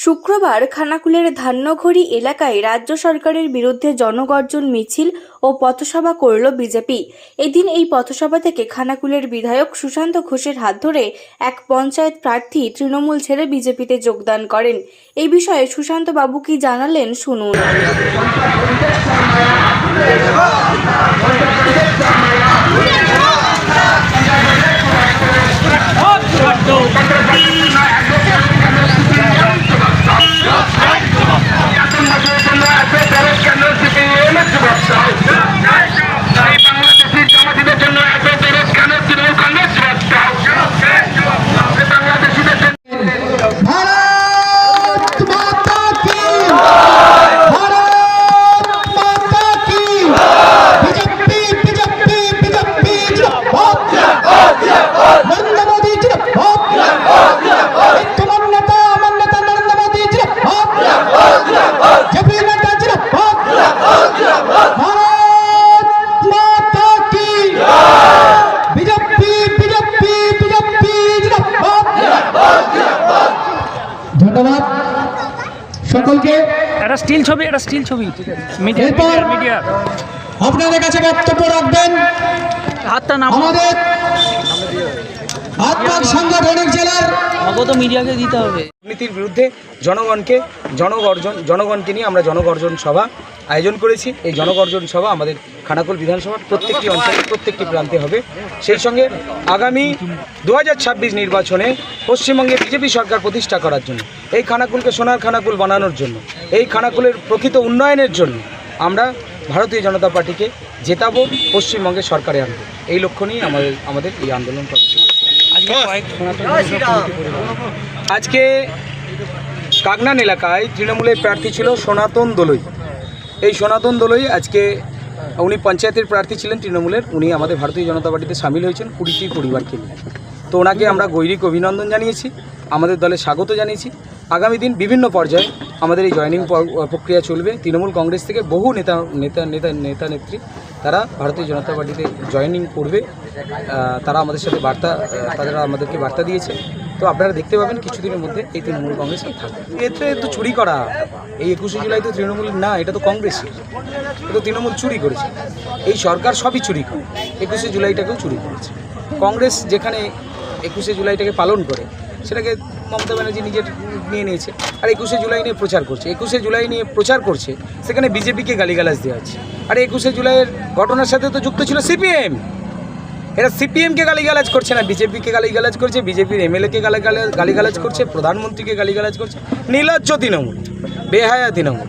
শুক্রবার খানাকুলের ধান্যঘড়ি এলাকায় রাজ্য সরকারের বিরুদ্ধে জনগর্জন মিছিল ও পথসভা করল বিজেপি। এদিন এই পথসভা থেকে খানাকুলের বিধায়ক সুশান্ত ঘোষের হাত ধরে এক পঞ্চায়েত প্রার্থী তৃণমূল ছেড়ে বিজেপিতে যোগদান করেন। এই বিষয়ে সুশান্ত বাবু কি জানালেন শুনুন। ধন্যবাদ। সকলকে এটা স্টিল ছবি এটা স্টিল ছবি। মিডিয়া এরপর মিডিয়া আপনাদের কাছে বক্তব্য রাখবেন। হাতটা না আমাদের আত্মাক সাংগঠনিক জেলার নগদ মিডিয়াকে দিতে হবে। দুর্নীতির বিরুদ্ধে জনগণকে, জনগর্জন, জনগণকে নিয়ে আমরা জনগর্জন সভা আয়োজন করেছি। এই জনগর্জন সভা আমাদের খানাকুল বিধানসভার প্রত্যেকটি অঞ্চলে প্রত্যেকটি প্রান্তে হবে। সেই সঙ্গে আগামী দু হাজার ছাব্বিশ নির্বাচনে পশ্চিমবঙ্গে বিজেপি সরকার প্রতিষ্ঠা করার জন্য, এই খানাকুলকে সোনার খানাকুল বানানোর জন্য, এই খানাকুলের প্রকৃত উন্নয়নের জন্য আমরা ভারতীয় জনতা পার্টিকে জেতাবো, পশ্চিমবঙ্গে সরকারে আনব। এই লক্ষ্য নিয়ে আমাদের আমাদের এই আন্দোলন আজকে কাগনান এলাকায় তৃণমূলের প্রার্থী ছিল সনাতন দলই। এই সনাতন দোলই আজকে উনি পঞ্চায়েতের প্রার্থী ছিলেন তৃণমূলের। উনি আমাদের ভারতীয় জনতা পার্টিতে সামিল হয়েছেন কুড়িটি পরিবারকে নিয়ে। তো ওনাকে আমরা গৈরিক অভিনন্দন জানিয়েছি, আমাদের দলে স্বাগত জানিয়েছি। আগামী দিন বিভিন্ন পর্যায়ে আমাদের এই জয়নিং প্রক্রিয়া চলবে। তৃণমূল কংগ্রেস থেকে বহু নেতা নেতা নেতা নেতা, নেত্রী তারা ভারতীয় জনতা পার্টিতে জয়েনিং করবে। তারা আমাদের সাথে বার্তা তারা আমাদেরকে বার্তা দিয়েছে। তো আপনারা দেখতে পাবেন কিছুদিনের মধ্যে এই তৃণমূল কংগ্রেস থাকবে। এতে তো চুরি করা। এই একুশে জুলাই তো তৃণমূল, না, এটা তো কংগ্রেসই। এটা তো তৃণমূল চুরি করেছে। এই সরকার সবই চুরি করে। একুশে জুলাইটাকেও চুরি করেছে। কংগ্রেস যেখানে একুশে জুলাইটাকে পালন করে, সেটাকে মমতা ব্যানার্জি নিজের নিয়ে নিয়েছে আর একুশে জুলাই নিয়ে প্রচার করছে। একুশে জুলাই নিয়ে প্রচার করছে, সেখানে বিজেপিকে গালিগালাজ দেওয়া হচ্ছে। আর একুশে জুলাইয়ের ঘটনার সাথে তো যুক্ত ছিল সিপিএম। এরা সিপিএমকে গালিগালাজ করছে না, বিজেপিকে গালিগালাজ করছে, বিজেপির এমএলএকে গালিগালাজ গালিগালাজ করছে, প্রধানমন্ত্রীকে গালিগালাজ করছে নির্লজ্জ তৃণমূল, বেহায়া তৃণমূল।